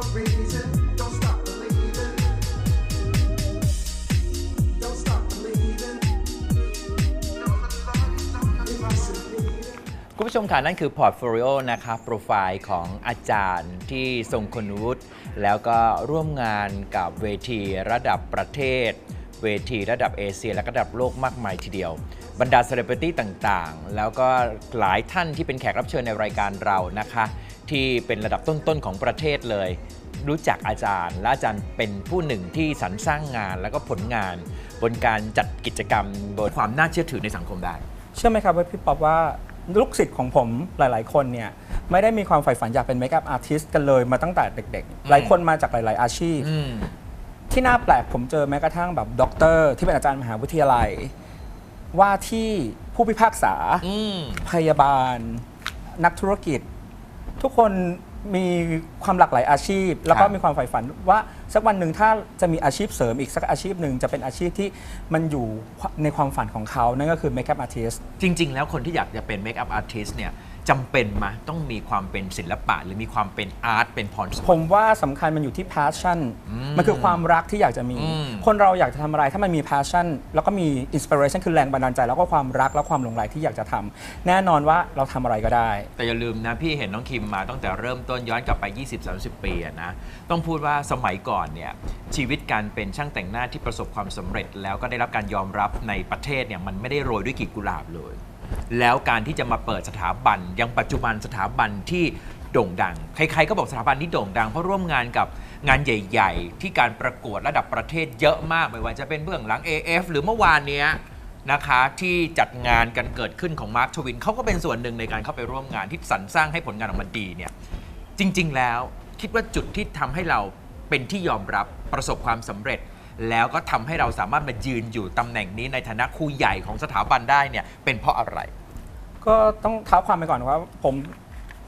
คุณผู้ชมค่ะนั่นคือพอร์ตโฟลิโอนะคะโปรไฟล์ของอาจารย์ที่ทรงคุณวุฒิแล้วก็ร่วมงานกับเวทีระดับประเทศ เวทีระดับเอเชียและระดับโลกมากมายทีเดียว บรรดาเซเลบริตี้ต่างๆ แล้วก็หลายท่านที่เป็นแขกรับเชิญในรายการเรานะคะ ที่เป็นระดับต้น ๆ ของประเทศเลย รู้จักอาจารย์ และอาจารย์เป็นผู้หนึ่งที่สรรสร้างงานแล้วก็ผลงาน บนการจัดกิจกรรมบนความน่าเชื่อถือในสังคมได้ เชื่อไหมครับว่าพี่ป๊อปว่าลูกศิษย์ของผมหลาย ๆ คนเนี่ยไม่ได้มีความใฝ่ฝันอยากเป็นเมคอัพอาร์ติสต์กันเลยมาตั้งแต่เด็ก ๆ หลายคนมาจากหลาย ๆ อาชีพอืมที่น่าแปลกผมเจอแม้กระทั่งแบบด็อกเตอร์ที่เป็นอาจารย์มหาวิทยาลัย ว่าที่ผู้พิพากษาอืมพยาบาล นักธุรกิจ ทุกคนมีความหลากหลายอาชีพ แล้วก็ครับมีความใฝ่ฝันว่าสักวันหนึ่งถ้าจะมีอาชีพเสริมอีกสักอาชีพหนึ่งจะเป็นอาชีพที่มันอยู่ในความฝันของเขานั่นก็คือเมคอัพอาร์ติสจริง ๆ แล้วคนที่อยากจะเป็นเมคอัพอาร์ติสเนี่ย จำเป็นไหมต้องมีความเป็นศิลปะ หรือมีความเป็นอาร์ตเป็นพรสวรผรมค์ว่าสำคัญมันอยู่ที่ passion อืมมันคือความรักที่อยากจะมี อืม คนเราอยากจะทำอะไรถ้ามันมี passion แล้วก็มี inspiration คือแรงบันดาลใจ แล้วก็ความรักและความหลงใหลที่อยากจะทำแน่นอนว่าเราทำอะไรก็ได้ แต่อย่าลืมนะ พี่เห็นน้องคิมมาตั้งแต่เริ่มต้นย้อนกลับไป 20-30 ปีอะนะ ต้องพูดว่าสมัยก่อนเนี่ยชีวิตการเป็นช่างแต่งหน้าที่ประสบความสำเร็จ แล้วก็ได้รับการยอมรับในประเทศเนี่ยมันไม่ได้โรยด้วยกลีบกุหลาบเลย แล้วการที่จะมาเปิดสถาบันยังปัจจุบันสถาบันที่โด่งดัง ใครๆก็บอกสถาบันนี้โด่งดัง เพราะร่วมงานกับงานใหญ่ ๆ ที่การประกวดระดับประเทศเยอะมากไม่ว่าจะเป็นเบื้องหลัง AF หรือเมื่อวานเนี้ยนะคะที่จัดงานกันเกิดขึ้นของมาร์คทวินเขาก็เป็นส่วนหนึ่งในการเข้าไปร่วมงานที่สรรสร้างให้ผลงานออกมาดีเนี่ยจริง ๆ แล้วคิดว่าจุดที่ทำให้เราเป็นที่ยอมรับประสบความสำเร็จ แล้วก็ทำให้เราสามารถมายืนอยู่ตำแหน่งนี้ในฐานะครูใหญ่ของสถาบันได้เนี่ยเป็นเพราะอะไร ก็ต้องเท้าความไปก่อนว่าผม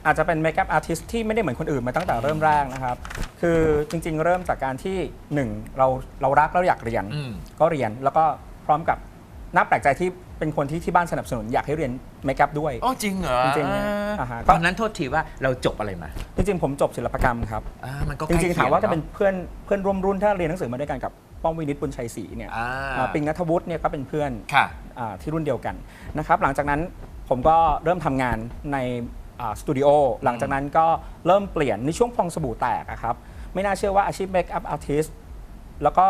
อาจจะเป็นเมคอัพอาร์ติสที่ไม่ได้เหมือนคนอื่นมาตั้งแต่เริ่มแรกนะครับ คือจริงๆ เริ่มจากการที่หนึ่งเราเรารักแล้วอยากเรียนอืมก็เรียนแล้วก็พร้อมกับน่าแปลกใจที่เป็นคนที่ที่บ้านสนับสนุนอยากให้เรียนเมคอัพด้วยอ๋อจริงเหรอจริงๆอ่าอ่าฮะตอนนั้นโทษทีว่าเราจบอะไรมา จริงๆ ผมจบศิลปกรรมครับอ่ามันก็จริงๆถามว่าถ้าเป็นใกล้เพื่อนเพื่อนร่วมรุ่นถ้าเรียนหนังสือมาด้วยกันกับ ป้อมวินิตบุญชัยศรีเนี่ยอ่าอ่าปิงนัทวุฒิเนี่ยก็เป็นเพื่อนค่ะ อ่าที่รุ่นเดียวกันนะครับหลังจากนั้นผมก็เริ่มทำงานในอ่าสตูดิโอหลังจากนั้นก็เริ่มเปลี่ยนในช่วงฟองสบู่แตกอะครับไม่น่าเชื่อว่าอาชีพเมคอัพอาร์ติสแล้วก็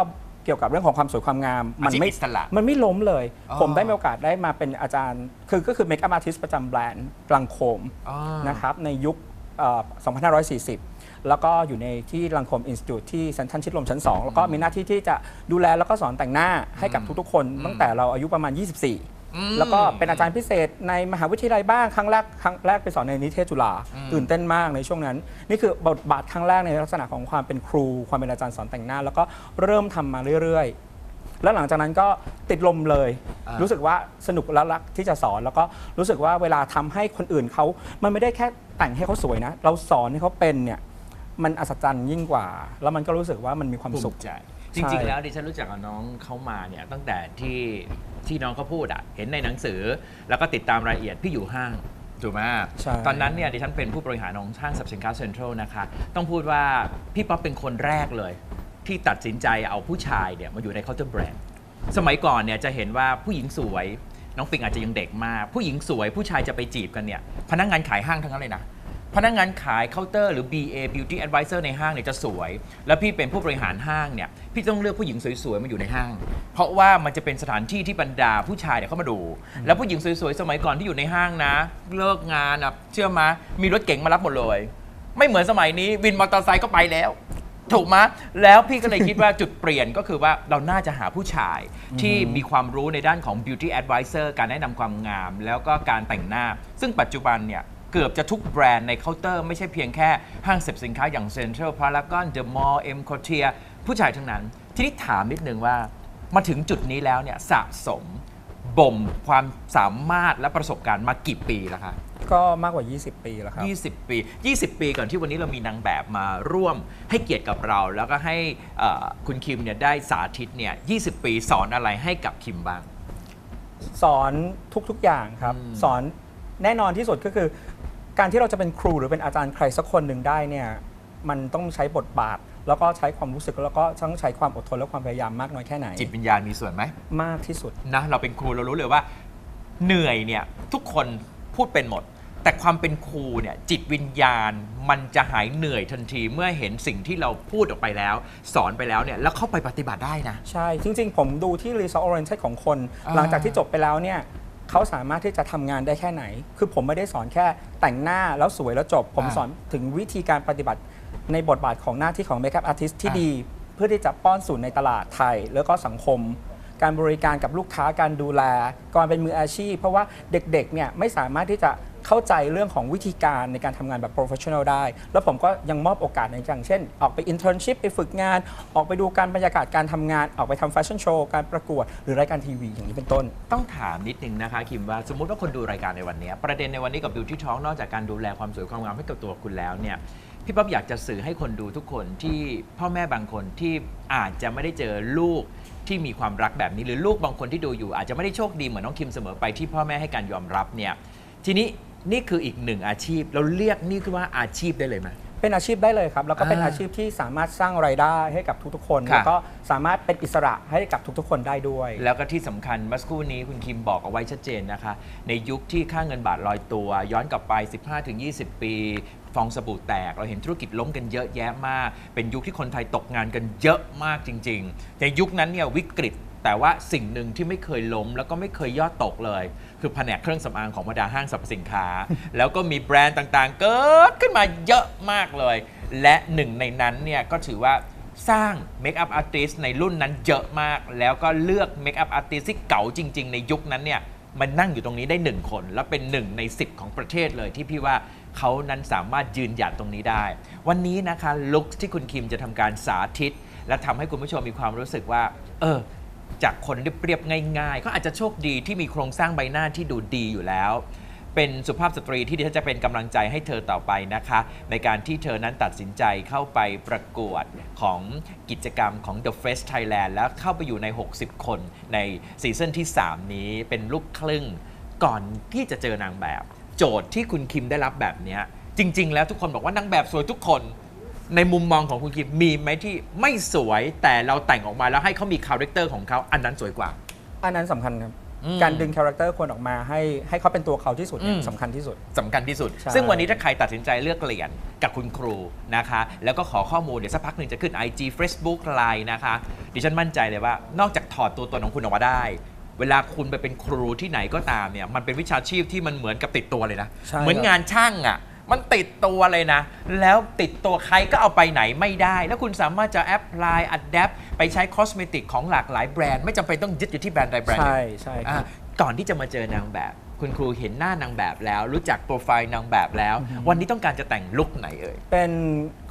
เกี่ยวกับเรื่องของความสวยความงามมัอาชีพไม่อิสระมันไม่ล้มเลย อ๋อ ผมได้มีโอกาสได้มาเป็นอาจารย์ คือก็คือเมคอัพอาร์ติสประจำแบรนด์กลังโคม อ๋อ นะครับในยุคเอ่อ2540 แล้วก็อยู่ในที่ลังคมอินสติทูตที่เซนทรัลชิดลมชั้น 2 แล้วก็มีหน้าที่ที่จะดูแลแล้วก็สอนแต่งหน้าให้กับทุกๆคน ตั้งแต่เราอายุประมาณ 24อืม แล้วก็เป็นอาจารย์พิเศษในมหาวิทยาลัยบ้างครั้งแรกครั้งแรกไปสอนในนิเทศจุฬาอืมตื่นเต้นมากในช่วงนั้น นี่คือบทบาทครั้งแรกในลักษณะของความเป็นครู ความเป็นอาจารย์สอนแต่งหน้า แล้วก็เริ่มทำมาเรื่อยๆ แล้วหลังจากนั้นก็ติดลมเลย อ่ารู้ รู้สึกว่าสนุกและรักที่จะสอน แล้วก็รู้สึกว่าเวลาทำให้คนอื่นเขามันไม่ได้แค่แต่งให้เขาสวยนะ เราสอนให้เขาเป็นเนี่ย มันอัศจรรย์ยิ่งกว่า แล้วมันก็รู้สึกว่ามันมีความภูสุขมิใจใช่จริง ๆ แล้วดิฉันรู้จักกับน้องเขามาเนี่ยตั้งแต่ที่ที่น้องเขาพูดอะเห็นในหนังสือ แล้วก็ติดตามรายละเอียดพี่อยู่ห้างถูกไหมใช่ ตอนนั้นเนี่ยดิฉันเป็นผู้บริหารของห้างสรรพสินค้าเซ็นทรัลนะคะ ต้องพูดว่าพี่ป๊อปเป็นคนแรกเลย ที่ตัดสินใจเอาผู้ชายเนี่ยมาอยู่ในเคาน์เตอร์แบรนด์สมัยก่อนเนี่ยจะเห็นว่าผู้หญิงสวย น้องปิงอาจจะยังเด็กมาก ผู้หญิงสวยผู้ชายจะไปจีบกันเนี่ยพนักงานขายห้างทั้งนั้นเลยนะ พนักงานขายเคาน์เตอร์หรือ BA Beauty Advisor ในห้างเนี่ยจะสวย แล้วพี่เป็นผู้บริหารห้างเนี่ยพี่ต้องเลือกผู้หญิงสวยๆมาอยู่ในห้าง เพราะว่ามันจะเป็นสถานที่ที่บรรดาผู้ชายเนี่ยเข้ามาดู แล้วผู้หญิงสวยๆสมัยก่อนที่อยู่ในห้างนะ เลิกงานอะเชื่อมามีรถเก๋งมารับหมดเลย ไม่เหมือนสมัยนี้วินมอเตอร์ไซค์ก็ไปแล้ว ถูกไหมแล้วพี่ก็เลยคิดว่าจุดเปลี่ยนก็คือว่าเราน่าจะหาผู้ชายที่มีความรู้ในด้านของ beauty advisor การแนะนำความงาม แล้วก็การแต่งหน้า ซึ่งปัจจุบันเนี่ย เกือบจะทุกแบรนด์ในเคาน์เตอร์ไม่ใช่เพียงแค่ห้างเสพสินค้าอย่าง Central Paragon The Mall M Quartier ผู้ชายทั้งนั้น ทีนี้ถามนิดนึงว่า มาถึงจุดนี้แล้วเนี่ยสะสมบ่มความสามารถและประสบการณ์มากี่ปีแล้วคะก็มากกว่า 20 ปีแล้วครับ 20 ปี 20 ปีก่อนที่วันนี้เรามีนางแบบมาร่วมให้เกียรติกับเรา แล้วก็ให้เอ่อคุณคิมเนี่ยได้สาธิตเนี่ย20 ปีสอนอะไรให้กับคิมบ้าง สอนทุกๆอย่างครับอืมสอนแน่นอนที่สุดก็คือ การที่เราจะเป็นครูหรือเป็นอาจารย์ใครสักคนหนึ่งได้เนี่ยมันต้องใช้บทบาท แล้วก็ใช้ความรู้สึกแล้วก็ต้องใช้ความอดทนและความพยายามมากน้อยแค่ไหน จิตวิญญาณมีส่วนไหมมากที่สุด นะเราเป็นครูเรารู้เลยว่า เหนื่อยเนี่ยทุกคนพูดเป็นหมด แต่ความเป็นครูเนี่ยจิตวิญญาณมันจะหายเหนื่อยทันทีเมื่อเห็นสิ่งที่เราพูดออกไปแล้ว สอนไปแล้วเนี่ยแล้วเข้าไปปฏิบัติได้นะ ใช่ จริง ๆ ผมดูที่ result oriented ของคนอ่าหลังจากที่จบไปแล้วเนี่ย เขาสามารถที่จะทำงานได้แค่ไหน คือผมไม่ได้สอนแค่แต่งหน้าแล้วสวยแล้วจบ ผมสอนถึงวิธีการปฏิบัติในบทบาทของหน้าที่ของ makeup artist ที่ดี เพื่อที่จะป้อนสู่ในตลาดไทย แล้วก็สังคม การบริการกับลูกค้าการดูแลก่อนเป็นมืออาชีพ เพราะว่าเด็กๆเนี่ยไม่สามารถที่จะ เข้าใจเรื่องของวิธีการในการทำงานแบบ professional ได้ แล้วผมก็ยังมอบโอกาสในอย่างเช่น ออกไป internship ไปฝึกงาน ออกไปดูการบรรยากาศการทำงาน ออกไปทำแฟชั่นโชว์การประกวด หรือรายการทีวีอย่างนี้เป็นต้น ต้องถามนิดนึงนะคะคิมว่าสมมุติว่าคนดูรายการในวันนี้ประเด็นในวันนี้กับ Beauty Talk นอกจากการดูแลความสวยความงามให้กับตัวคุณแล้วเนี่ยพี่ป๊อบอยากจะสื่อให้คนดูทุกคนที่พ่อแม่บางคนที่อาจจะไม่ได้เจอลูกที่มีความรักแบบนี้ หรือลูกบางคนที่ดูอยู่อาจจะไม่ได้โชคดีเหมือนน้องคิมเสมอไปที่พ่อแม่ให้การยอมรับเนี่ยทีนี้ นี่คืออีกหนึ่งอาชีพ เราเรียกนี่คือว่าอาชีพได้เลยไหม เป็นอาชีพได้เลยครับ แล้วก็เป็นอ่าอาชีพที่สามารถสร้างรายได้ให้กับทุกๆคน ค่ะ แล้วก็สามารถเป็นอิสระให้กับทุกๆคนได้ด้วย แล้วก็ที่สำคัญเมื่อสักครู่นี้คุณคิมบอกเอาไว้ชัดเจนนะคะ ในยุคที่ค่าเงินบาทลอยตัว ย้อนกลับไป 15-20 ปี ฟองสบู่แตก เราเห็นธุรกิจล้มกันเยอะแยะมาก เป็นยุคที่คนไทยตกงานกันเยอะมากจริง ๆ ในยุคนั้นเนี่ยวิกฤต แต่ว่าสิ่งหนึ่งที่ไม่เคยล้ม แล้วก็ไม่เคยย่อตกเลย คือแผนกเครื่องสำอางของบรรดาห้างสรรพสินค้า แล้วก็มีแบรนด์ต่างๆ เกิดขึ้นมาเยอะมากเลย และหนึ่งในนั้นเนี่ยก็ถือว่าสร้างเมคอัพอาร์ติสในรุ่นนั้นเยอะมาก แล้วก็เลือกเมคอัพอาร์ติสที่เก่าจริง ๆ ในยุคนั้นเนี่ยมันนั่งอยู่ตรงนี้ได้หนึ่งคน แล้วเป็นหนึ่งใน 10 ของประเทศเลยที่พี่ว่าเขานั้นสามารถยืนหยัดตรงนี้ได้ วันนี้นะคะลุคที่คุณคิมจะทำการสาธิต และทำให้คุณผู้ชมมีความรู้สึกว่า เออ จากคนเรียบๆง่ายๆก็อาจจะโชคดีที่มีโครงสร้างใบหน้าที่ดูดีอยู่แล้ว เป็นสุภาพสตรีที่ดิฉันจะเป็นกำลังใจให้เธอต่อไปนะคะ ในการที่เธอนั้นตัดสินใจเข้าไปประกวดของกิจกรรมของ The Face Thailand แล้วเข้าไปอยู่ใน 60 คนในซีซั่นที่ 3 นี้เป็นลูกครึ่งก่อนที่จะเจอนางแบบ โจทย์ที่คุณคิมได้รับแบบนี้จริง ๆ แล้วทุกคนบอกว่านางแบบสวยทุกคน ในมุมมองของคุณคิมมีไหมที่ไม่สวยแต่เราแต่งออกมาแล้วให้เขามีคาแรคเตอร์ของเขาอันนั้นสวยกว่า อันนั้นสำคัญครับ อืม การดึงคาแรคเตอร์คนออกมาให้ให้เขาเป็นตัวเขาที่สุดเนี่ยอืมสำคัญที่สุด สำคัญที่สุด ใช่ ซึ่งวันนี้ถ้าใครตัดสินใจเลือกเรียนกับคุณครูนะคะ แล้วก็ขอข้อมูลเดี๋ยวสักพักหนึ่งจะขึ้น IG Facebook Line นะคะ ดิฉันมั่นใจเลยว่านอกจากถอดตัวตนของคุณออกมาได้ เวลาคุณไปเป็นครูที่ไหนก็ตามเนี่ย มันเป็นวิชาชีพที่มันเหมือนกับติดตัวเลยนะ ใช่เหมือนครับงานช่างอะ่ะ มันติดตัวเลยนะ แล้วติดตัวใครก็เอาไปไหนไม่ได้ แล้วคุณสามารถจะแอพพลายอัดแอปไปใช้คอสเมติกของหลากหลายแบรนด์ ไม่จำเป็นต้องยึดอยู่ที่แบรนด์ใดแบรนด์หนึ่งใช่ใช่คอะรับก่อนที่จะมาเจอนางแบบ คุณครูเห็นหน้านางแบบแล้ว รู้จักโปรไฟล์นางแบบแล้ว วันนี้ต้องการจะแต่งลุคไหนเอ่ย เป็น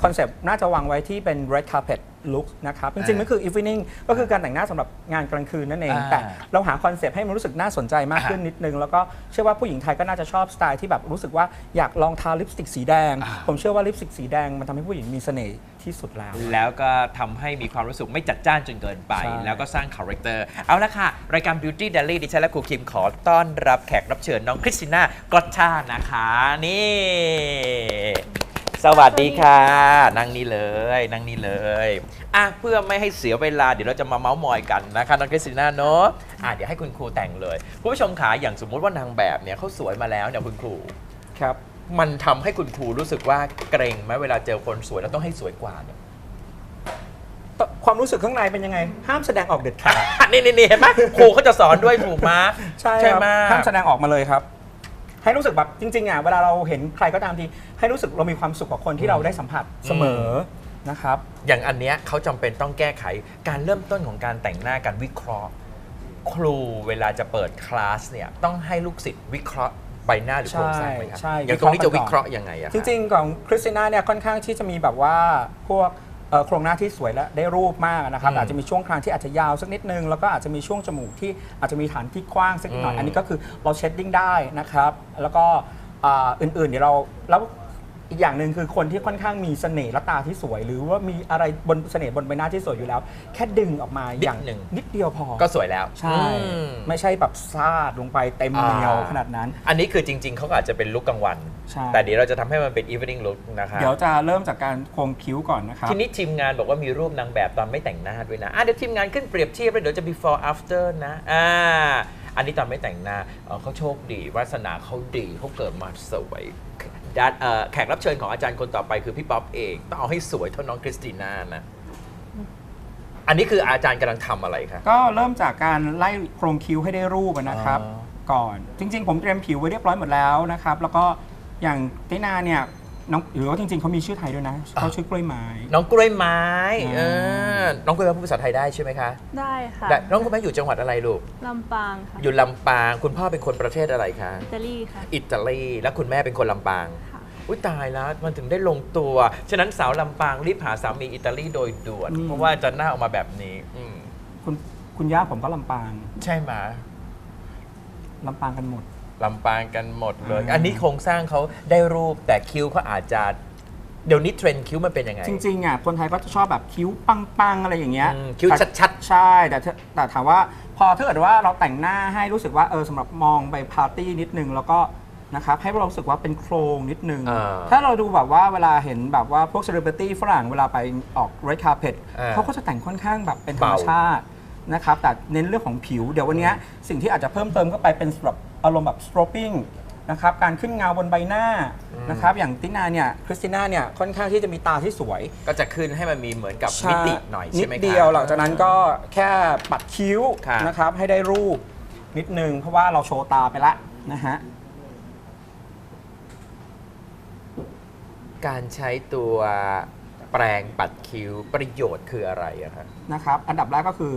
คอนเซปต์น่าจะวางไว้ที่เป็น red carpet look นะครับ จริงๆอ่ามันคือ evening ก็คือการแต่งหน้าสำหรับงานกลางคืนนั่นเอง อ่าแต่เราหาคอนเซปต์ให้มันรู้สึกน่าสนใจมากอ่าขึ้นนิดนึง แล้วก็เชื่อว่าผู้หญิงไทยก็น่าจะชอบสไตล์ที่แบบรู้สึกว่าอยากลองทาลิปสติกสีแดงอ่าผมเชื่อว่าลิปสติกสีแดงมันทำให้ผู้หญิงมีเสน่ห์ ที่สุดแล้ว แล้วก็ทำให้มีความรู้สึกไม่จัดจ้านจนเกินไป ใช่ แล้วก็สร้างคาแรคเตอร์ เอาละค่ะ รายการ Beauty Daily ดิฉันและครูคิมขอต้อนรับแขกรับเชิญน้องคริสติน่ากอตชานะคะ นี่ สวัสดีค่ะ นั่งนี่เลย นั่งนี่เลยอะเพื่อไม่ให้เสียเวลาเดี๋ยวเราจะมาเมาส์มอยกันนะคะน้องคริสติน่าเนาะอะเดี๋ยวให้คุณครูแต่งเลยคุณผู้ชมขาอย่างสมมุติว่านางแบบเนี่ยเขาสวยมาแล้วเนี่ยคุณครู ครับ มันทำให้คุณครูรู้สึกว่าเกรงไหมเวลาเจอคนสวยแล้วต้องให้สวยกว่าเนี่ย ความรู้สึกข้างในเป็นยังไง ห้ามแสดงออกเด็ดขาด นี่นี่นี่เห็นไหมครูเขาจะสอนด้วยถูกไหมใช่ใช่ครับไหม ห้ามแสดงออกมาเลยครับ ให้รู้สึกแบบจริงๆอะเวลาเราเห็นใครก็ตามที ให้รู้สึกเรามีความสุขกับคนที่เราได้สัมผัสเสมอนะครับ อย่างอันเนี้ยเขาจำเป็นต้องแก้ไขการเริ่มต้นของการแต่งหน้าการวิเคราะห์ ครูเวลาจะเปิดคลาสเนี่ยต้องให้ลูกศิษย์วิเคราะห์ ใบหน้าหรือโครงสร้างไหมครับใช่อย่างตรงนี้จะวิวิเคเคราะราะห์ห์ยังไงอะจริงๆของคริสติน่าเนี่ยค่อนข้างที่จะมีแบบว่าพวกเอ่อโครงหน้าที่สวยและได้รูปมากนะครับ อาจจะมีช่วงคางที่อาจจะยาวสักนิดนึง แล้วก็อาจจะมีช่วงจมูกที่อาจจะมีฐานที่กว้างสักนิดหน่อย อันนี้ก็คือเราเชดดิ้งได้นะครับ แล้วก็อ่าอื่นๆเดี๋ยวเราแล้ว อีกอย่างหนึ่งคือคนที่ค่อนข้างมีเสน่ห์และตาที่สวย หรือว่ามีอะไรบนเสน่ห์บนใบหน้าที่สวยอยู่แล้ว แค่ดึงออกมาอย่างนิดหนึ่ง นิดเดียวพอก็สวยแล้ว ใช่ อืม ไม่ใช่แบบซาดลงไปเต็มเหนียวอ่าขนาดนั้น อันนี้คือจริง ๆ เขาก็อาจจะเป็นลุคกลางวัน ใช่ แต่เดี๋ยวเราจะทำให้มันเป็น evening look นะคะเดี๋ยวจะเริ่มจากการโครงคิ้วก่อนนะครับ ทีนี้ทีมงานบอกว่ามีรูปนางแบบตอนไม่แต่งหน้าด้วยนะอะเดี๋ยวทีมงานขึ้นเปรียบเทียบแล้วเดี๋ยวจะ before after นะอ่าอันนี้ตอนไม่แต่งหน้าเอ่อเขาโชคดีวาสนาเขาดีเขาเกิดมาสวยดาเอ่อ แขกรับเชิญของอาจารย์คนต่อไปคือพี่ป๊อปเอง ต้องเอาให้สวยเท่าน้องคริสติน่านะ อันนี้คืออาจารย์กำลังทำอะไรคะก็เริ่มจากการไล่โครงคิ้วให้ได้รูปนะครับอ๋อก่อน จริง ๆ ผมเตรียมผิวไว้เรียบร้อยหมดแล้วนะครับ แล้วก็อย่างตินาเนี่ย น้องหรือว่าจริงๆเขามีชื่อไทยด้วยนะเขาชื่อกล้วยไม้ น้องกล้วยไม้อ่าเออน้องกล้วยไม้พูดภาษาไทยได้ใช่ไหมคะ ได้ค่ะได้น้องกล้วยไม้อยู่จังหวัดอะไรลูก ลำปางค่ะ อยู่ลำปาง คุณพ่อเป็นคนประเทศอะไรคะ อิตาลีค่ะ อิตาลี แล้วคุณแม่เป็นคนลำปางค่ะอุ้ยตายแล้วมันถึงได้ลงตัว ฉะนั้นสาวลำปางรีบหาสามีอิตาลีโดยด่วนอืมเพราะว่าจะหน้าออกมาแบบนี้อืมคุณคุณย่าผมก็ลำปาง ใช่ไหมลำปางกันหมด ลำปางกันหมดเลยอ่าอันนี้โครงสร้างเขาได้รูปแต่คิ้วเขาอาจจะเดี๋ยวนี้เทรนด์คิ้วมันเป็นยังไง จริงๆอะคนไทยก็จะชอบแบบคิ้วปังๆอะไรอย่างเงี้ยอืมคิ้วแต่ชัดใช่แต่ถ้าแต่ถามว่าพอถ้าเกิดว่าเราแต่งหน้าให้รู้สึกว่าเออสำหรับมองไปปาร์ตี้นิดนึงแล้วก็นะครับให้เรารู้สึกว่าเป็นโครงนิดนึงอ่าถ้าเราดูแบบว่าเวลาเห็นแบบว่าพวกเซเลบริตี้ฝรั่งเวลาไปออกร d คา r เ e t อ่าเขาก็จะแต่งค่อนข้างแบบเป็นธรรมเบาชาตินะครับแต่เน้นเรื่องของผิว เดี๋ยววันเนี้ยสิ่งที่อาจจะเพิ่มเติมเข้าไปเป็นแบบ อารมณ์แบบ stropping นะครับการขึ้นเงาบนใบหน้านะครับอย่างตินาเนี่ยคริสติน่าเนี่ยค่อนข้างที่จะมีตาที่สวยก็จะขึ้นให้มันมีเหมือนกับมิติหน่อยใช่ไหมนิคะดเดียวหลังจากนั้นก็แค่ปัดคิ้วค่ะนะครับให้ได้รูปนิดนึงเพราะว่าเราโชว์ตาไปละนะฮะการใช้ตัวแปรงปัดคิ้วประโยชน์คืออะไรอะคะนะครับ อันดับแรกก็คือ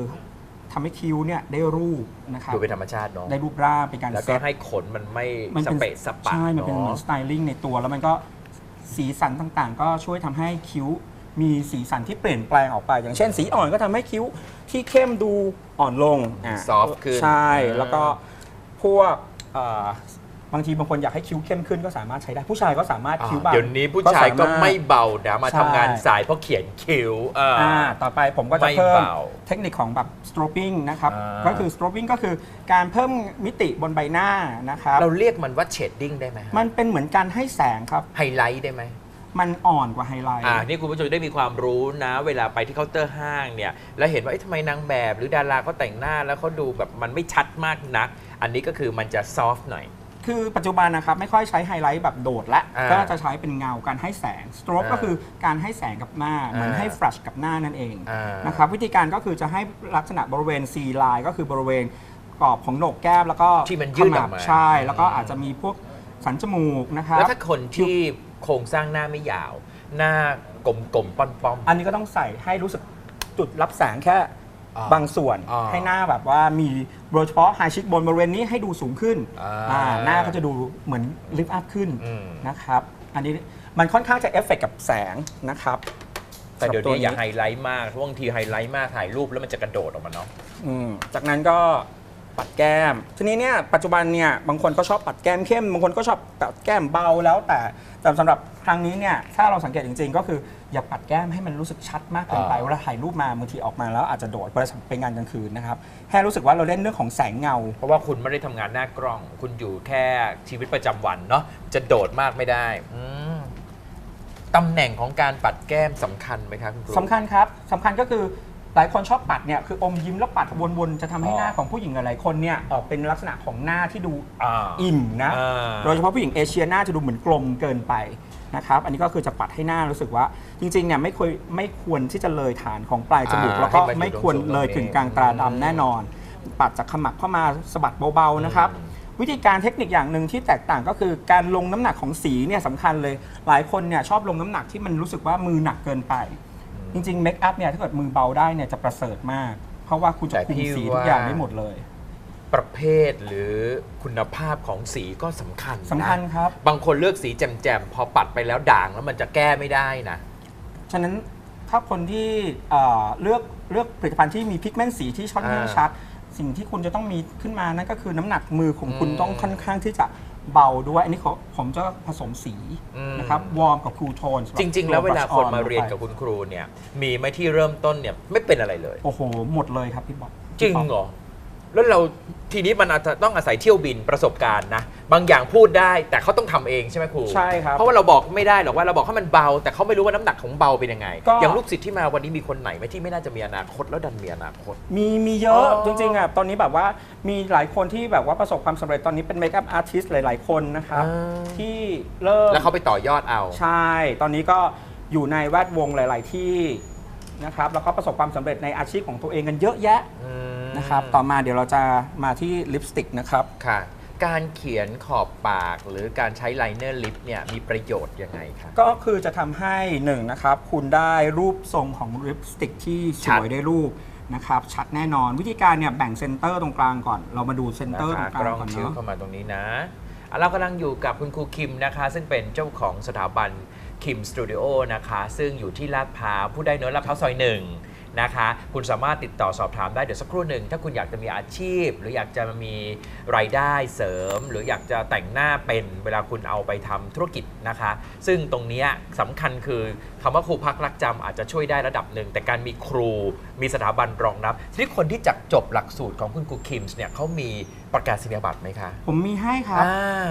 ทำให้คิ้วเนี่ยได้รูปนะครับดูเป็นธรรมชาติเนาะได้รูปร่างเป็นการแล้วเซก็ตให้ขนมันไม่มันสเป็นเปะสปะใช่ มันเป็นเหมือนเนาะสไตลิ่งในตัว แล้วมันก็สีสันต่างๆ ก็ช่วยทำให้คิ้วมีสีสันที่เปลี่ยนแปลงออกไป อย่างเช่น สีอ่อนก็ทำให้คิ้วที่เข้มดูอ่อนลงอะซอฟต์ขึ้นใช่อ่าแล้วก็พวกเอ่อ บางทีบางคนอยากให้คิ้วเข้มขึ้นก็สามารถใช้ได้ผู้ชายก็สามารถอ่าคิ้วบางเดี๋ยวนี้ผู้ชายก็สรถไม่เบานะมาใช่ทำงานสายเพราะเขียนคิ้วเออออ่าต่อไปผมก็จะไม่เพิ่มเบาเทคนิคของแบบ stropping นะครับอ่าก็คือ stropping ก็คือการเพิ่มมิติบนใบหน้านะครับเราเรียกมันว่าเชดดิ้งได้ไหมฮะมันเป็นเหมือนการให้แสงครับไฮไลท์ได้ไหมมันอ่อนกว่าไฮไลท์ อ่า นี่คุณผู้ชมได้มีความรู้นะ เวลาไปที่เคาน์เตอร์ห้างเนี่ย แล้วเห็นว่าเอ๊ะทำไมนางแบบ หรือดาราเขาแต่งหน้าแล้วเขาดูแบบมันไม่ชัดมากนัก อันนี้ก็คือมันจะซอฟต์หน่อย คือปัจจุบันนะครับไม่ค่อยใช้ไฮไลท์แบบโดดละอ่าก็จะใช้เป็นเงาการให้แสง stroke อ่าก็คือการให้แสงกับหน้าเหมือนอ่าให้ flash กับหน้านั่นเองอ่านนะครับวิธีการก็คือจะให้ลักษณะบริเวณ C line ก็คือบริเวณกรอบของโหนกแก้มแล้วก็ที่มันยื่นออกมา ขบใช่ แล้วก็อาจจะมีพวกสันจมูกนะครับ แล้วถ้าคนที่โครงสร้างหน้าไม่ยาว หน้ากลมๆป้อมอันนี้ก็ต้องใส่ให้รู้สึกจุดรับแสงแค่อ่า บางส่วนอ่าให้หน้าแบบว่ามีโดยเฉพาะไฮชิคบนบริเวณนี้ให้ดูสูงขึ้นอ่าอ่าหน้าก็จะดูเหมือนลิฟต์อัพขึ้นอืมนะครับอันนี้มันค่อนข้างจะเอฟเฟกกับแสงนะครับๆแต่เดี๋ยวนี้อย่าไฮไลท์มากเพราะบางทีไฮไลท์มากถ่ายรูปแล้วมันจะกระโดดออกมาเนาะอืมจากนั้นก็ปัดแก้ม ทีนี้เนี่ยปัจจุบันเนี่ยบางคนก็ชอบปัดแก้มเข้ม บางคนก็ชอบปัดแก้มเบาแล้วแต่แต่สำหรับครั้งนี้เนี่ยถ้าเราสังเกตจริง ๆ ก็คือ อย่าปัดแก้มให้มันรู้สึกชัดมากเกินไปอ่าเวลาถ่ายรูปมาบางทีออกมาแล้วอาจจะโดดเวลาเป็นงานกลางคืนนะครับให้รู้สึกว่าเราเล่นเรื่องของแสงเงา เพราะว่าคุณไม่ได้ทำงานหน้ากล้อง คุณอยู่แค่ชีวิตประจำวันเนาะจะโดดมากไม่ได้อืมตำแหน่งของการปัดแก้มสำคัญไหมคะคุณครู สำคัญครับสำคัญก็คือหลายคนชอบปัดเนี่ยคืออมยิ้มแล้วปัดวนๆจะทำให้อ๋อหน้าของผู้หญิงหลายๆคนเนี่ยออกเป็นลักษณะของหน้าที่ดูอ่าอิ่มนะ อ่า โดยเฉพาะผู้หญิงเอเชียหน้าจะดูเหมือนกลมเกินไป นะครับ อันนี้ก็คือจะปัดให้หน้ารู้สึกว่า จริงๆเนี่ยไม่ควรไม่ควรที่จะเลยฐานของปลายจมูก อ่าแล้วก็ให้มันอยู่ไม่ควรตรงๆเลยตรงนี้ถึงกลางตราอืมดำแน่นอน ปัดจากขมับเข้ามาสะบัดเบาๆนะครับอืมวิธีการเทคนิคอย่างหนึ่งที่แตกต่างก็คือการลงน้ำหนักของสีเนี่ยสำคัญเลย หลายคนเนี่ยชอบลงน้ำหนักที่มันรู้สึกว่ามือหนักเกินไป จริงๆเมคอัพเนี่ยถ้าเกิดมือเบาได้เนี่ยจะประเสริฐมาก เพราะว่าคุณจะแต่คุมพี่สีทุกว่าอย่างได้หมดเลย ประเภทหรือคุณภาพของสีก็สำคัญนะสำคัญครับ บางคนเลือกสีแจ่มๆ พอปัดไปแล้วด่างแล้วมันจะแก้ไม่ได้นะ ฉะนั้นถ้าคนที่เอ่อเลือกเลือกผลิตภัณฑ์ที่มีพิกเมนต์สีที่ค่อนข้างอ่าชัด สิ่งที่คุณจะต้องมีขึ้นมานั่นก็คือน้ำหนักมือของคุณอืมต้องค่อนข้างที่จะเบาด้วย อันนี้ขอผมจะผสมสีอืม นะครับวอร์มกับคูลโทนจริง ๆ แล้วเวลาคนมาเรียนกับคุณคุณครูเนี่ย มีไหมที่เริ่มต้นเนี่ยไม่เป็นอะไรเลย โอ้โห หมดเลยครับพี่บอกจริงเหรอ แล้วเราทีนี้มันอาจจะต้องอาศัยเที่ยวบินประสบการณ์นะบางอย่างพูดได้แต่เขาต้องทำเองใช่ไหมครูใช่ครับเพราะว่าเราบอกไม่ได้หรอกว่าเราบอกให้มันเบา แต่เขาไม่รู้ว่าน้ำหนักของเบาเป็นยังไง ก็ อย่างลูกศิษย์ที่มาวันนี้มีคนไหนไหมที่ไม่น่าจะมีอนาคตแล้วดันมีอนาคต มีมีเยอะอ๋อจริงๆอะตอนนี้แบบว่ามีหลายคนที่แบบว่าประสบความสำเร็จตอนนี้เป็นเมคอัพอาร์ติสหลาย ๆ คนนะครับอ่า ที่เริ่มแล้วเขาไปต่อยอดเอา ใช่ ตอนนี้ก็อยู่ในแวดวงหลาย ๆ ที่นะครับแล้วก็ประสบความสำเร็จในอาชีพของตัวเองกันเยอะแยะ อืม นะครับ ต่อมาเดี๋ยวเราจะมาที่ลิปสติกนะครับ ค่ะ การเขียนขอบปากหรือการใช้ไลเนอร์ลิปเนี่ยมีประโยชน์ยังไงคะ ก็คือจะทำให้หนึ่งนะครับ คุณได้รูปทรงของลิปสติกที่สชัดวยได้รูปนะครับ ชัดแน่นอนวิธีการเนี่ยแบ่งเซนเตอร์ตรงกลางก่อน เรามาดูเซนเตอร์ตรนะงคะกกลาล้งองก่อนชิ้วเนาะเข้ามาตรงนี้นะอะเรากำลังอยู่กับคุณครูคิมนะคะ ซึ่งเป็นเจ้าของสถาบันคิมสตูดิโอนะคะ ซึ่งอยู่ที่ลาดพร้าวผู้ได้เนื้อลาดพร้าวซอยหนึ่ง นะคะ คุณสามารถติดต่อสอบถามได้เดี๋ยวสักครู่หนึ่ง ถ้าคุณอยากจะมีอาชีพ หรืออยากจะมีรายได้เสริม หรืออยากจะแต่งหน้าเป็นเวลาคุณเอาไปทำธุรกิจนะคะ ซึ่งตรงเนี้ยสำคัญคือคำว่าครูพักรักจำอาจจะช่วยได้ระดับหนึ่ง แต่การมีครูมีสถาบันรองรับทีนี้คนที่จักจบหลักสูตรของคุณครูคิมส์เนี่ยเขามีประกาศนียบัตรไหมคะ ผมมีให้ครับอ่า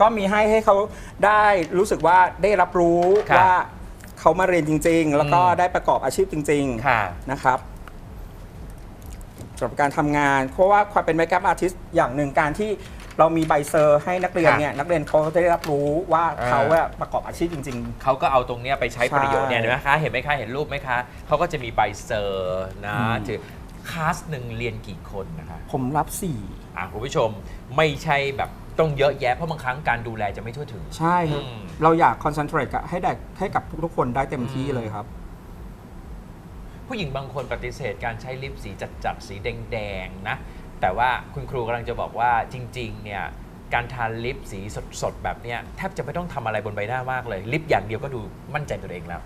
ก็มีให้ให้เขาได้รู้สึกว่าได้รับรู้ครับว่า เขามาเรียนจริง ๆ แล้วก็อืมได้ประกอบอาชีพจริงค่ะ ๆนะครับสำหรับการทำงาน เพราะว่าความเป็นเมคอัพอาร์ติสอย่างหนึ่งการที่เรามีใบเซอร์ให้นักเรียนครับเนี่ยนักเรียนเขาจะได้รับรู้ว่าอ่า เขาอะประกอบอาชีพจริง เขาก็เอาตรงเนี้ยไปใช้ประโยชน์ใช่เนี่ยเห็นไหมคะ เห็นไหมคะ เห็นรูปไหมคะ เขาก็จะมีใบเซอร์นะอืม ถือคลาสหนึ่งเรียนกี่คนนะคะ ๆ ผมรับอะคุณผู้ชมไม่ใช่แบบ ต้องเยอะแยะเพราะบางครั้งการดูแลจะไม่ทั่วถึง4ใช่ครับ อืม เราอยากคอนเซนเทรตกับให้ได้ให้กับทุกๆคนได้เต็มที่อืมเลยครับ ผู้หญิงบางคนปฏิเสธการใช้ลิปสีจัดๆสีแดงๆนะ แต่ว่าคุณครูกำลังจะบอกว่าจริงๆเนี่ยการทาลิปสีสดๆแบบเนี้ยแทบจะไม่ต้องทำอะไรบนใบหน้ามากเลย ลิปอย่างเดียวก็ดูมั่นใจตัวเองแล้ว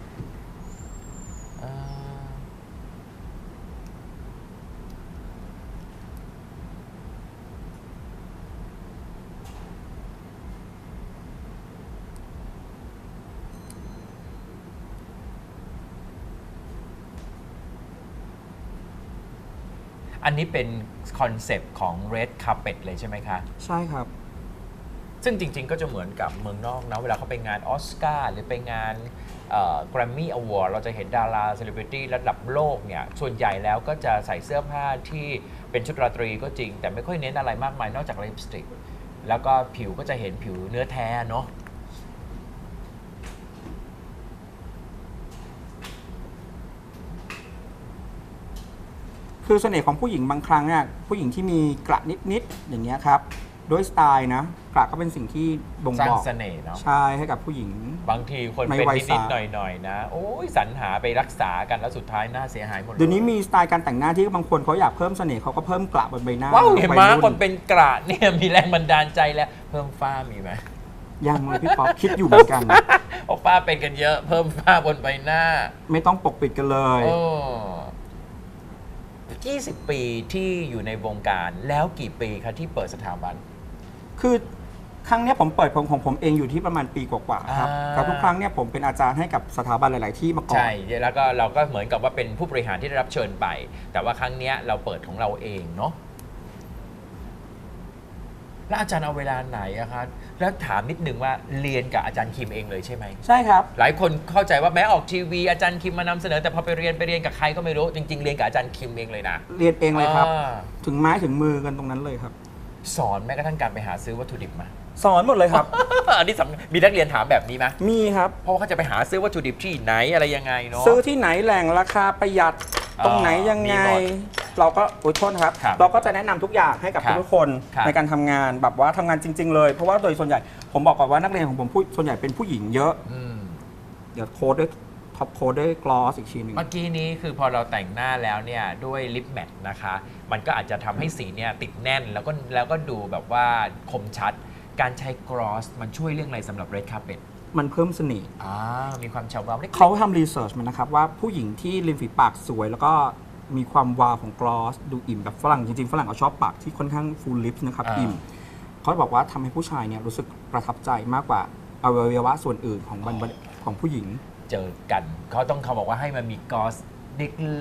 อันนี้เป็นคอนเซปต์ของ Red Carpet เลยใช่ไหมคะ ใช่ครับ ซึ่งจริง ๆ ก็จะเหมือนกับเมืองนอกนะเวลาเขาไปงานออสการ์หรือไปงานแกรมมี่อวอร์ดเราจะเห็นดาราเซเลบริตี้ระดับโลกเนี่ย ส่วนใหญ่แล้วก็จะใส่เสื้อผ้าที่เป็นชุดราตรีก็จริง แต่ไม่ค่อยเน้นอะไรมากมายนอกจากลิปสติก แล้วก็ผิวก็จะเห็นผิวเนื้อแท้เนาะ คือเสน่ห์ของผู้หญิงบางครั้งเนี่ยผู้หญิงที่มีกระนิดๆอย่างเงี้ยครับด้วยสไตล์นะกระก็เป็นสิ่งที่บ่งสร้างบอกเสน่ห์เนาะใช่ให้กับผู้หญิง บางทีคนไม่เป็นไวนิดสาๆหน่อยๆนะ โอ้ยสรรหาไปรักษากันแล้วสุดท้ายหน้าเสียหายหมดลเดี๋ยวนี้มีสไตล์การแต่งหน้าที่บางคนเขาอยากเพิ่มเสน่ห์เขาก็เพิ่มกระบนใบหน้าว้าวเห็นไหมวัยรุ่คนเป็นกระเนี่ยมีแรงบันดาลใจแล้ว เพิ่มฝ้ามีไหมยังเลยพี่ป๊อปคิดอยู่เหมือนกันโอป้าเป็นกันเยอะ เพิ่มฝ้าบนใบหน้าไม่ต้องปกปิดกันเลย โอ้ 20 ปีที่อยู่ในวงการแล้วกี่ปีคะที่เปิดสถาบัน คือครั้งเนี้ยผมเปิดของของผมเองอยู่ที่ประมาณปีกว่าๆครับอ่า แต่ทุกครั้งเนี่ยผมเป็นอาจารย์ให้กับสถาบันหลาย ๆ ที่มาก่อน ใช่แล้วก็เราก็เหมือนกับว่าเป็นผู้บริหารที่ได้รับเชิญไป แต่ว่าครั้งเนี้ยเราเปิดของเราเองเนาะแล้วอาจารย์เอาเวลาไหนอะคะ แล้วถามนิดนึงว่าเรียนกับอาจารย์คิมเองเลยใช่ไหม ใช่ครับ หลายคนเข้าใจว่าแม้ออกทีวีอาจารย์คิมมานำเสนอแต่พอไปเรียนไปเรียนกับใครก็ไม่รู้จริง ๆ เรียนกับอาจารย์คิมเองเลยนะเรียนเองเลยครับ อ่าถึงไม้ถึงมือกันตรงนั้นเลยครับ สอนแม้กระทั่งการไปหาซื้อวัตถุดิบมา สอนหมดเลยครับ อันนี้สำคัญมีนักเรียนถามแบบนี้ไหมมีครับ เพราะว่าเขาจะไปหาซื้อวัตถุดิบที่ไหนอะไรยังไงเนาะ ซื้อที่ไหนแหล่งราคาประหยัดอ๋อ ตรงไหนยังไง มีหมด เราก็โอ้ยโทษนะครับ ครับเราก็จะแนะนำทุกอย่างให้กับครับทุกคนครับในการทำงานแบบว่าทำงานจริง ๆ เลย เพราะว่าโดยส่วนใหญ่ผมบอกก่อนว่านักเรียนของผมผู้ส่วนใหญ่เป็นผู้หญิงเยอะ อืม เดี๋ยวโค้ดด้วยท็อปโค้ดด้วยกลอสอีกทีหนึ่ง เมื่อกี้นี้คือพอเราแต่งหน้าแล้วเนี่ยด้วยลิปแมทนะคะ มันก็อาจจะทำให้สีเนี่ยติดแน่นแล้วก็แล้วก็ดูแบบว่าคมชัด การใช้กรอสมันช่วยเรื่องอะไรสำหรับ Red Carpet มันเพิ่มเสน่ห์อ่ามีความฉ่ำวาวเล็กๆเขาทำรีเสิร์ชมานะครับว่าผู้หญิงที่ริมฝีปากสวย แล้วก็มีความวาวของกลอส ดูอิ่มแบบฝรั่งจริงๆ ฝรั่งเขาชอบปากที่ค่อนข้างฟูลลิปนะครับอ่าอิ่มเขาบอกว่าทำให้ผู้ชายเนี่ยรู้สึกประทับใจมากกว่าอวัยวะส่วนอื่นของบรรของผู้หญิงเจอกัน เขาต้องเขาบอกว่าให้มันมีกอส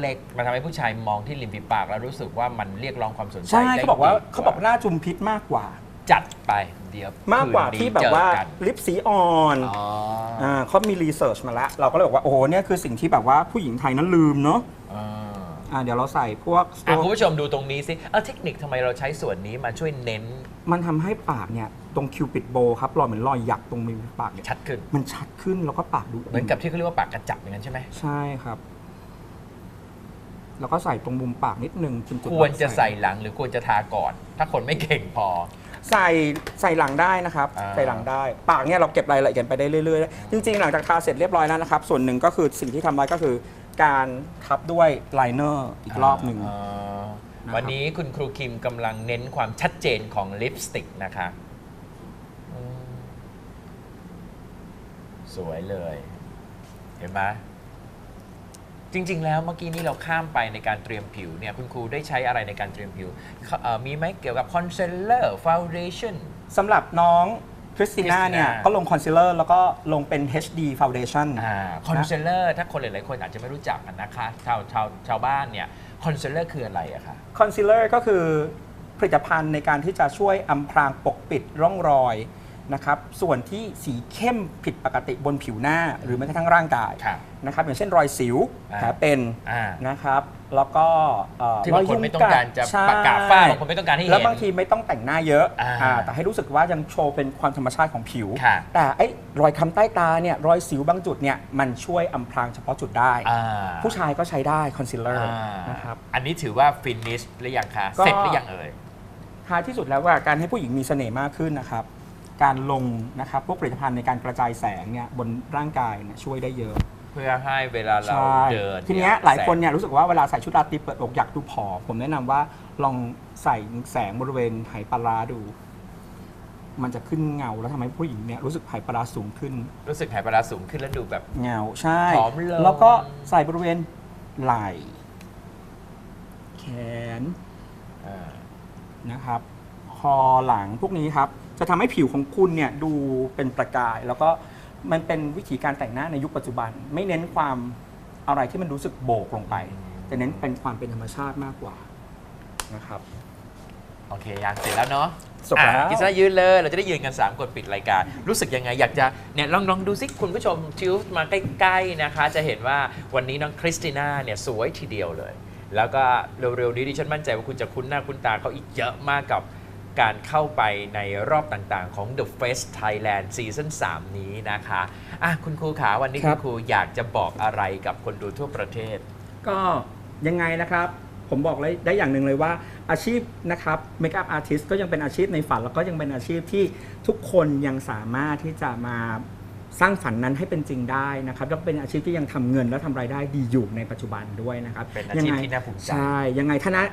เล็กๆมาทำให้ผู้ชายมองที่ริมฝีปากแล้วรู้สึกว่ามันเรียกร้องความสนใจใช่ได้เขาบอกว่าดีเขาบอกหน้าจุมพิษมากกว่า จัดไปเดี๋ยวมากกว่าคืนนี้ที่แบบว่าเจอกันลิปสีอ่อนอ๋ออ่าเขามีรีเสิร์ชมาแล้วเราก็เลยบอกว่าโอ้โหเนี่ยคือสิ่งที่แบบว่าผู้หญิงไทยนั้นลืมเนาะอ่าอ่าเดี๋ยวเราใส่พวกอะคุณผู้ชมดูตรงนี้สิเออเทคนิคทำไมเราใช้ส่วนนี้มาช่วยเน้น มันทำให้ปากเนี่ยตรงคิวปิดโบครับรอยเหมือนรอยหยักตรงริมฝีปากเนี่ยชัดขึ้น มันชัดขึ้นแล้วก็ปากดูเหมือนกับที่เขาเรียกว่าปากกระจับอย่างนั้นใช่ไหมใช่ครับแล้วก็ใส่ตรงมุมปากนิดนึงเป็นจุดควรจะรับแสงใส่หลังหรือควรจะทาก่อน ถ้าคนไม่เก่งพอ ใส่ใส่หลังได้นะครับ อ่า ใส่หลังได้ ปากเนี่ยเราเก็บรายละเอียดไปได้เรื่อยๆ จริงๆ หลังจากทาเสร็จเรียบร้อยแล้วนะครับ ส่วนหนึ่งก็คือสิ่งที่ทำไว้ก็คือการทับด้วยไลเนอร์อีกรอบหนึ่งานะครับ วันนี้คุณครูคิมกำลังเน้นความชัดเจนของลิปสติกนะคะอืมสวยเลย เห็นไหม จริง ๆ แล้วเมื่อกี้นี้เราข้ามไปในการเตรียมผิวเนี่ยคุณครูได้ใช้อะไรในการเตรียมผิวเอ่อมีไหมเกี่ยวกับคอนซีลเลอร์ฟาวเดชั่น สำหรับน้องคริสติน่า Christina เนี่ย ก็ลงคอนซีลเลอร์แล้วก็ลงเป็น HD Foundation คอนซีลเลอร์ถ้าคนหลาย ๆ คนอาจจะไม่รู้จักกันนะคะชาวชาวชาวบ้านเนี่ยคอนซีลเลอร์คืออะไรอะคะ คอนซีลเลอร์ก็คือผลิตภัณฑ์ในการที่จะช่วยอำพรางปกปิดร่องรอยนะครับ ส่วนที่สีเข้มผิดปกติบนผิวหน้าหรือแม้กระทั่งร่างกาย ครับ นะครับอย่างเช่นรอยสิวอ่าแผลเป็นอ่านะครับแล้วก็เอ่อที่บางคนไม่ต้องการจะใช่ปากกาฝ้าบางคนไม่ต้องการให้เห็นแล้วบางทีไม่ต้องแต่งหน้าเยอะอ่าอ่าแต่ให้รู้สึกว่ายังโชว์เป็นความธรรมชาติของผิวค่ะแต่ไอ้รอยคำใต้ตาเนี่ยรอยสิวบางจุดเนี่ยมันช่วยอำพรางเฉพาะจุดได้อ่าผู้ชายก็ใช้ได้คอนซีลเลอร์อ่านะครับอันนี้ถือว่าฟินิชหรือยังคะก็เสร็จหรือยังเอ่ยท้ายที่สุดแล้วว่าการให้ผู้หญิงมีเสน่ห์มากขึ้นนะครับการลงนะครับพวกผลิตภัณฑ์ในการกระจายแสงเนี่ยบนร่างกายเนี่ยช่วยได้เยอะเพื่อให้เวลาเราใช่เดินทีเนี้ยหลายคนแสงเนี่ยรู้สึกว่าเวลาใส่ชุดราตรีเปิดอกอยากดูผอมผมแนะนำว่าลองใส่แสงบริเวณไหปลาร้าดู มันจะขึ้นเงาแล้วทำให้ผู้หญิงเนี่ยรู้สึกไหปลาร้าสูงขึ้น รู้สึกหายปลาร้าสูงขึ้นแล้วดูแบบ เงาใช่ ผอมลง แล้วก็ใส่บริเวณไหล่แขนอ่านะครับ คอหลังพวกนี้ครับ จะทำให้ผิวของคุณเนี่ยดูเป็นประกาย แล้วก็ มันเป็นวิธีการแต่งหน้าในยุคปัจจุบัน ไม่เน้นความอะไรที่มันรู้สึกโบกลงไป แต่เน้นเป็นความเป็นธรรมชาติมากกว่านะครับ โอเคยังเสร็จแล้วเนาะจบแล้วอะกิษณะยืนเลย เราจะได้ยืนกัน 3 คนปิดรายการ รู้สึกยังไง อยากจะเนี่ยลองลองดูสิคุณผู้ชมทิวมาใกล้ ๆ นะคะ จะเห็นว่าวันนี้น้องคริสติน่าเนี่ยสวยทีเดียวเลย แล้วก็เร็วๆนี้ดิฉันมั่นใจว่าคุณจะคุ้นหน้าคุ้นตาเขาอีกเยอะมากกับ การเข้าไปในรอบต่างๆ ของ The Face Thailand ซีซั่น3นี้นะคะอะคุณครูขาวันนี้ครัคุบณครูอยากจะบอกอะไรกับคนดูทั่วประเทศ ก็ยังไงนะครับ ผมบอกเลยได้อย่างหนึ่งเลยว่าอาชีพนะครับเมคอัพอาร์ติสก็ยังเป็นอาชีพในฝัน แล้วก็ยังเป็นอาชีพที่ทุกคนยังสามารถที่จะมาสร้างฝันนั้นให้เป็นจริงได้นะครับแล้วก็เป็นอาชีพที่ยังทำเงินและทำรายได้ดีอยู่ในปัจจุบันด้วยนะครับเป็นอาชีพยังไงที่น่าภูมิใจ ใช่ยังไงถ้านะ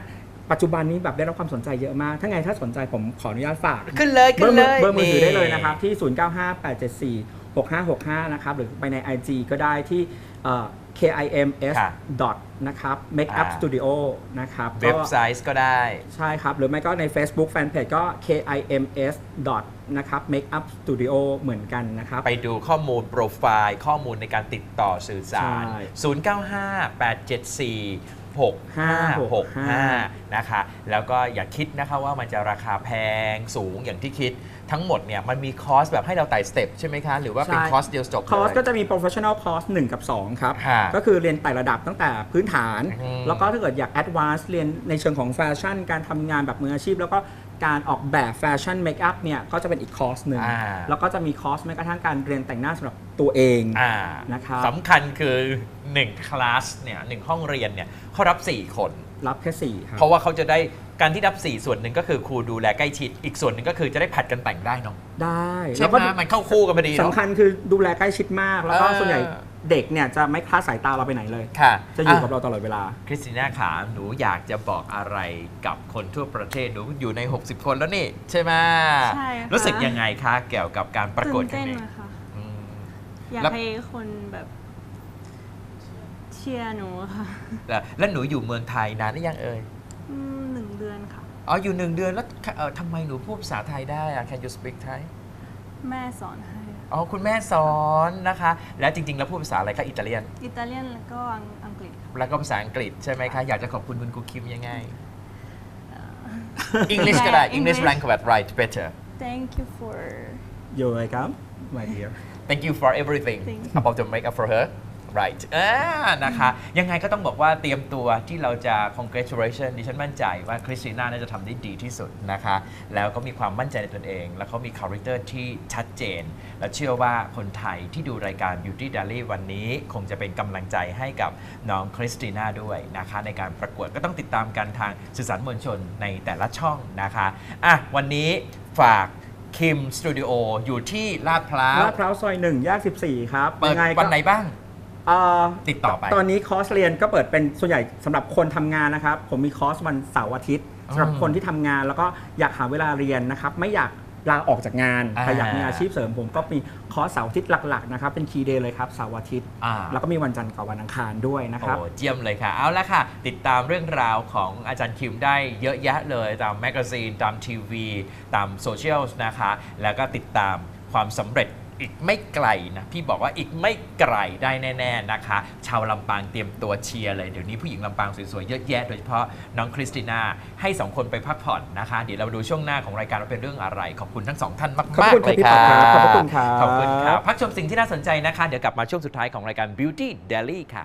ปัจจุบันนี้แบบได้รับความสนใจเยอะมาก ถ้าไงถ้าสนใจผมขออนุญาตฝากขึ้นเลยขึ้นเลยเบอร์มือถือได้เลยนะครับที่ 095874 6565 นะครับ หรือไปใน IG ก็ได้ที่ kims นะครับ make up studio นะครับเว็บไซต์ก็ได้ ใช่ครับ หรือไม่ก็ใน Facebook Fanpage ก็ kims นะครับ make up studio เหมือนกันนะครับ ไปดูข้อมูลโปรไฟล์ ข้อมูลในการติดต่อสื่อสาร 095 874 หกห้าหกห้านะคะแล้วก็อย่าคิดนะคะว่ามันจะราคาแพงสูงอย่างที่คิดทั้งหมดเนี่ยมันมีคอสแบบให้เราไต่สเต็ปใช่ไหมคะ หรือว่าเป็นคอสเดียวจบคอสก็จะมี professional course 1 กับ 2 ครับ ก็คือเรียนไต่ระดับตั้งแต่พื้นฐาน แล้วก็ถ้าเกิดอยาก advance เรียนในเชิงของแฟชั่นการทำงานแบบมืออาชีพ แล้วก็ การออกแบบแฟชั่นเมคอัพเนี่ยก็จะเป็นอีกคอร์สหนึ่งอ่า แล้วก็จะมีคอร์สแม้กระทั่งการเรียนแต่งหน้าสำหรับตัวเอง อ่านะครับ สำคัญคือ1คลาสเนี่ยหนึ่งห้องเรียนเนี่ยเขารับ 4 คน รับแค่4ครับ เพราะว่าเขาจะได้การที่รับ 4 ส่วนหนึ่งก็คือครูดูแลใกล้ชิด อีกส่วนหนึ่งก็คือจะได้ผัดกันแต่งได้เนาะได้ใช่แล้วไหก็มมันเข้าคู่กันพอดีเนาะ สำคัญคือดูแลใกล้ชิดมาก แล้วก็เออส่วนใหญ่ เด็กเนี่ยจะไม่คลาดสายตาเราไปไหนเลย ค่ะจะอยู่กับเราตลอดเวลา คริสติน่าขาหนูอยากจะบอกอะไรกับคนทั่วประเทศหนูอยู่ใน 60 คนแล้วนี่ ใช่ไหมใช่ค่ะ รู้สึกยังไงคะเกี่ยวกับการประกวดตื่นครั้เต้งนนี้นะคะ อืม อยากแล้ว ให้คนแบบเชียร์หนูค่ะแล้วแล้วหนูอยู่เมืองไทยนานหรือยังเอ่ย อืมหนึ่งเดือนค่ะ อ๋อ อยู่หนึ่งเดือนแล้วเอ่อทำไมหนูพูดภาษาไทยได้อะ Can you speak Thai แม่สอนให้ อ๋อคุณแม่สอนนะคะ แล้วจริงๆ แล้วพูดภาษาอะไรคะอิตาเลียน อิตาเลียนแล้วก็อังอังกฤษครับแล้วก็ภาษาอังกฤษใช่ไหมคะ อยากจะขอบคุณคุณครูคิมยังไง English ก็ได้ English English rank about right better thank you for You're welcome my dear Thank you for everything Thank you. about the makeup for her right อ่านะคะ ยังไงก็ต้องบอกว่าเตรียมตัวที่เราจะ congratulation ดิฉันมั่นใจว่าคริสติน่าน่าจะทำได้ดีที่สุดนะคะ แล้วก็มีความมั่นใจในตนเอง แล้วเขามีคาแรคเตอร์ที่ชัดเจน และเชื่อว่าคนไทยที่ดูรายการ Beauty Daily วันนี้ คงจะเป็นกำลังใจให้กับน้องคริสติน่าด้วยนะคะ ในการประกวดก็ต้องติดตามกันทางสื่อสารมวลชนในแต่ละช่องนะคะอะวันนี้ฝากคิมสตูดิโออยู่ที่ลาดพร้าว ลาดพร้าวซอย1แยก14 ครับเปิดยังไงก็วันไหนบ้างเอ่อ ติดต่อไป ตอนนี้คอร์สเรียนก็เปิดเป็นส่วนใหญ่สำหรับคนทำงานนะครับ ผมมีคอร์สวันเสาร์อาทิตย์สำหรับอืมคนที่ทำงานแล้วก็อยากหาเวลาเรียนนะครับไม่อยากลาออกจากงานอ่าแต่อยากมีอาชีพเสริมผมก็มีคอร์สเสาร์อาทิตย์หลักๆนะครับเป็นคีย์เดย์เลยครับเสาร์อาทิตย์อ่าแล้วก็มีวันจันทร์กับวันอังคารด้วยนะครับโอ้เจียมเลยค่ะ เอาละค่ะ ติดตามเรื่องราวของอาจารย์คิมได้เยอะแยะเลยตามแมกกาซีน ตามทีวี ตามโซเชียลนะคะ แล้วก็ติดตามความสำเร็จ อีกไม่ไกลนะพี่บอกว่าอีกไม่ไกลได้แน่ๆนะคะ ชาวลำปางเตรียมตัวเชียร์เลย เดี๋ยวนี้ผู้หญิงลำปางสวยๆเยอะแยะโดยเฉพาะน้องคริสติน่าให้สองคนไปพักผ่อนนะคะ เดี๋ยวเราดูช่วงหน้าของรายการว่าเป็นเรื่องอะไร ขอบคุณทั้งสองท่านมากขอบๆคุณเลยพี่ค่ะปอบครับขอบคุณครับ ขอบคุณครับพักชมสิ่งที่น่าสนใจนะคะ เดี๋ยวกลับมาช่วงสุดท้ายของรายการ Beauty Daily ค่ะ